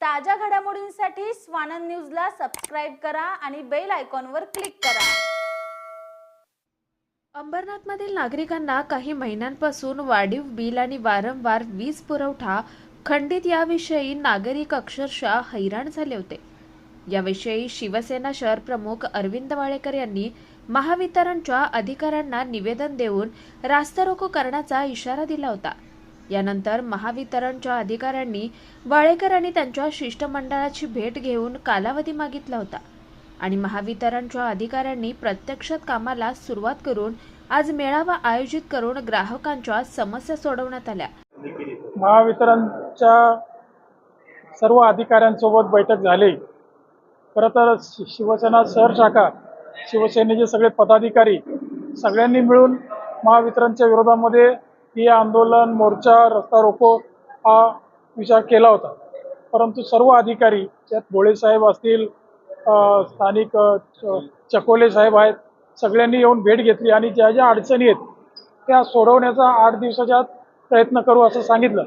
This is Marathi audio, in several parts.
ताज्या घडामोडींसाठी स्वानंद न्यूजला सबस्क्राईब करा आणि बेल आयकॉनवर क्लिक करा. अंबरनाथमधील नागरिकांना काही महिन्यांपासून वाढीव बिल आणि वारंवार वीज पुरवठा खंडित याविषयी नागरिक अक्षरशः हैराण झाले होते. याविषयी शिवसेना शहर प्रमुख अरविंद वाळेकर यांनी महावितरणच्या अधिकाऱ्यांना निवेदन देऊन रास्ता रोको करण्याचा इशारा दिला होता. यानंतर महावितरणच्या अधिकाऱ्यांनी वाळेकर आणि त्यांच्या शिष्टमंडळाची भेट घेऊन कालावधी मागितला होता आणि महावितरणच्या अधिकाऱ्यांनी प्रत्यक्षात कामाला सुरुवात करून आज मेळावा आयोजित करून ग्राहकांच्या समस्या सोडवण्यात आल्या. महावितरणच्या सर्व अधिकाऱ्यांसोबत बैठक झाली. खरं तर शिवसेना शहर शाखा शिवसेनेचे सगळे पदाधिकारी सगळ्यांनी मिळून महावितरणच्या विरोधामध्ये ही आंदोलन मोर्चा रस्ता रोको हा विचार केला होता. परंतु सर्व अधिकारी त्यात भोळे साहेब असतील स्थानिक चकोले साहेब आहेत सगळ्यांनी येऊन भेट घेतली आणि ज्या ज्या अडचणी आहेत त्या सोडवण्याचा आठ दिवसाच्या प्रयत्न करू असं सांगितलं.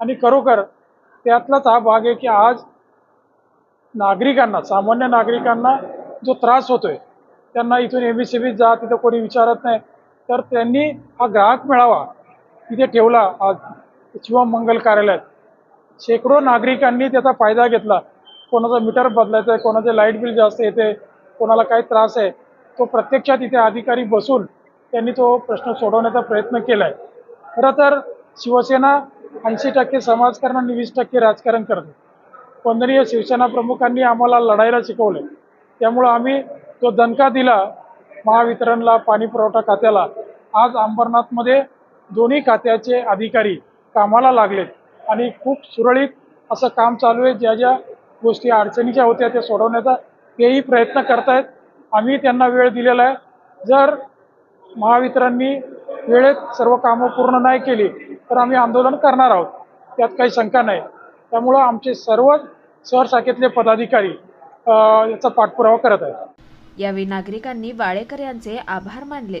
आणि खरोखर त्यातलाच हा भाग आहे की आज नागरिकांना सामान्य नागरिकांना जो त्रास होतोय त्यांना इथून एम बी सी बीत जा तिथं कोणी विचारत नाही. तर त्यांनी हा ग्राहक मेळावा तिथे ठेवला आज. शिवमंगल कार्यालयात. शेकडो नागरिकांनी त्याचा फायदा घेतला. कोणाचं मीटर बदलायचं आहे कोणाचे लाइट बिल जास्त येते कोणाला काही त्रास आहे तो प्रत्यक्षात इथे अधिकारी बसून त्यांनी तो प्रश्न सोडवण्याचा प्रयत्न केला आहे खरं तर शिवसेना ऐंशी टक्के समाजकारण आणि वीस टक्के राजकारण करते. वंदनीय शिवसेना प्रमुखांनी आम्हाला लढायला शिकवले त्यामुळं आम्ही जो दणका दिला महावितरणला पाणी पुरवठा खात्याला आज अंबरनाथमध्ये दोन्ही खात्याचे अधिकारी कामाला लागलेत आणि खूप सुरळीत असं काम चालू आहे. ज्या ज्या गोष्टी अडचणीच्या होत्या त्या सोडवण्याचा तेही प्रयत्न करतायत. आम्ही त्यांना वेळ दिलेला आहे. जर महावितरांनी वेळेत सर्व कामं पूर्ण नाही केली तर आम्ही आंदोलन करणार आहोत. त्यात काही शंका नाही. त्यामुळं आमचे सर्व शहरशाखेतले पदाधिकारी याचा पाठपुरावा करत आहेत. यावेळी नागरिकांनी वाळेकर यांचे आभार मानले.